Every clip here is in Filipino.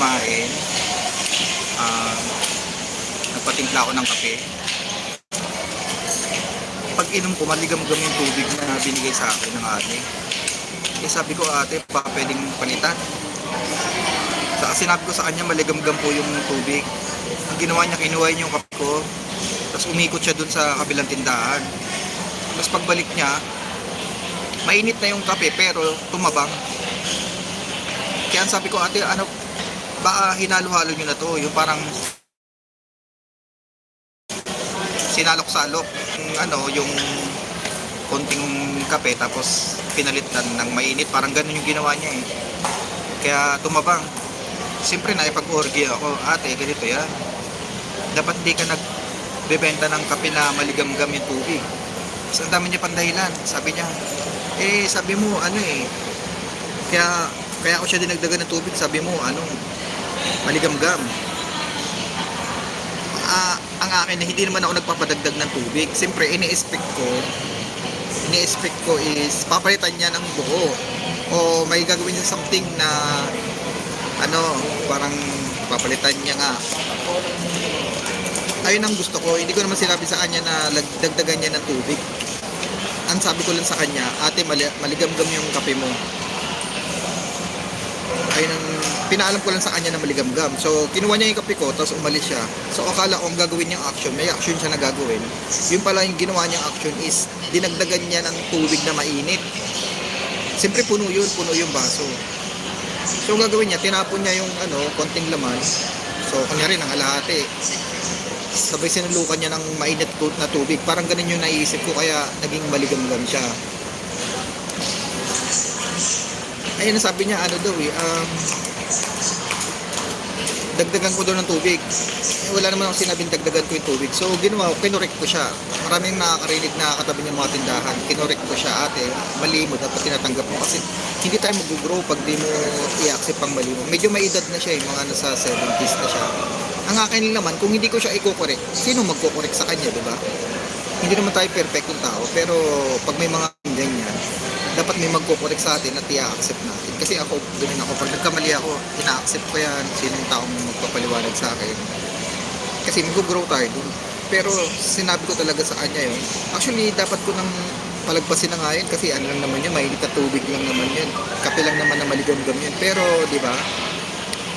kumain. Ah, nagpatimpla ako ng kape. Pag inom ko, maligam-gam yung tubig na binigay sa akin ng ate. Eh sabi ko, ate, pa pwedeng palitan. Sa sinabi ko sa kanya, maligam-gam po yung tubig. Ang ginawa niya, kinuha niya yung kape ko. Tapos umikot siya dun sa kabilang tindahan. Tapos pagbalik niya, mainit na yung kape pero tumabang. Kaya sabi ko, ate, ano, baka hinalo-halo nyo na to. Yung parang sinalok-salok. Yung ano, yung konting kape tapos pinalitan ng mainit. Parang ganun yung ginawa niya eh. Kaya tumabang. Siyempre na ipag-orgy ako, ate, ganito yan. Dapat di ka nagbebenta ng kape na maligam-gam yung tubig. Tapos ang dami niya pang dahilan. Sabi niya, eh, sabi mo, ano eh, kaya, kaya ako siya dinagdagan ng tubig, sabi mo, ano, maligam-gam. Ah, ang akin, hindi naman ako nagpapadagdag ng tubig. Siyempre, ini-expect ko, ini-expect ko is, papalitan niya ng buo. O may gagawin niya something na, ano, parang papalitan niya nga. Ayun ang gusto ko. Hindi ko naman sinabi sa kanya na dagdagan niya ng tubig. Ang sabi ko lang sa kanya, ate, mali- maligam-gam yung kape mo. Ayun ang pinaalam ko lang sa kanya na maligam-gam. So, kinuha niya yung kape ko, tapos umalis siya. So, akala ko ang gagawin niyang action, may action siya na gagawin. Yung pala yung ginawa niyang action is, dinagdagan niya ng tubig na mainit. Siyempre, puno yun, puno yung baso. So, gagawin niya, tinapon niya yung ano, konting laman. So, kunyari, ng alahati. Sabay sinulukan niya ng mainit na tubig. Parang ganun yung naisip ko, kaya naging maligam-gam siya. Ayun, sabi niya, ano daw eh, um, dagdagan ko daw ng tubig. Eh, wala naman ako sinabing dagdagan ko yung tubig. So, ginawa ko, kinorek ko siya. Maraming nakakarinig na katabi niya mga tindahan. Kinorek ko siya, ate, mali mo, dapat tinatanggap mo. Kasi hindi tayo mag-grow pag di mo i-accept pang mali mo. Medyo may edad na siya, eh, mga nasa 70s na siya. Ang akin naman, kung hindi ko siya i-correct, sino magko-correct sa kanya, di ba? Hindi naman tayo perfectong tao, pero pag may mga ganyan, dapat may magko-correct sa atin at i-accept natin. Kasi ako, ganun ako, pag nagkamali ako, ina-accept ko yan, sinong taong magpapaliwanag sa akin. Kasi mag-grow tayo dun. Pero sinabi ko talaga sa kanya yun. Actually, dapat ko nang palagpasin na nga yun kasi ano lang naman yun, mainit na tubig lang naman yun. Kape lang naman na maligam-gam yun. Pero, di ba,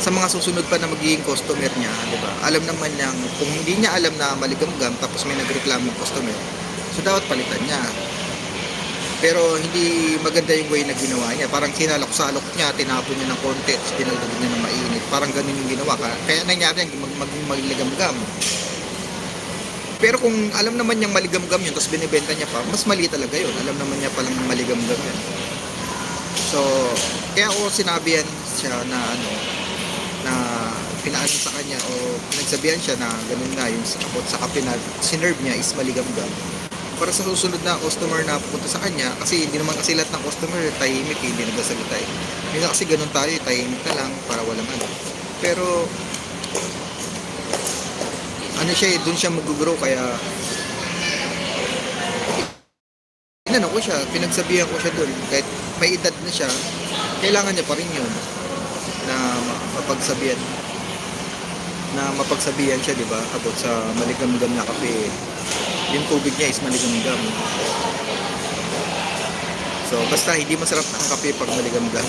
sa mga susunod pa na magiging customer niya, di ba? Alam naman niyang kung hindi niya alam na maligam-gam tapos may nagreklamo customer, so dapat palitan niya. Pero hindi maganda yung way na ginawa niya. Parang sinalok-salok niya, tinapon niya ng konti, dinagdag niya ng mainit. Parang ganun yung ginawa. Kaya, nangyari yung mag, maging maligam-gam. Pero kung alam naman niyang maligam-gam yun, tapos binibenta niya pa, mas mali talaga yun. Alam naman niya palang maligam-gam yun. So, kaya ako sinabihan siya na ano, na pinaalam sa kanya o nagsabihan siya na ganun nga yung about sa kape sinerve niya is maligam-gam. Para sa susunod na customer na pupunta sa kanya, kasi hindi naman kasi lahat ng customer tahimik, eh, hindi nagsasalita eh. Hindi kasi ganun tayo, eh, tahimik na lang para walang ano. Pero, ano siya eh, dun siya mag-grow kaya inano ko siya, pinagsabihan ko siya dun. Kahit may edad na siya, kailangan niya pa rin yun na mapagsabihan na mapagsabihan siya, di ba? About sa maligam-gam na kape. Yung tubig niya is maligam-gam. So, basta hindi masarap ang kape pag maligam-gam.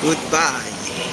Goodbye!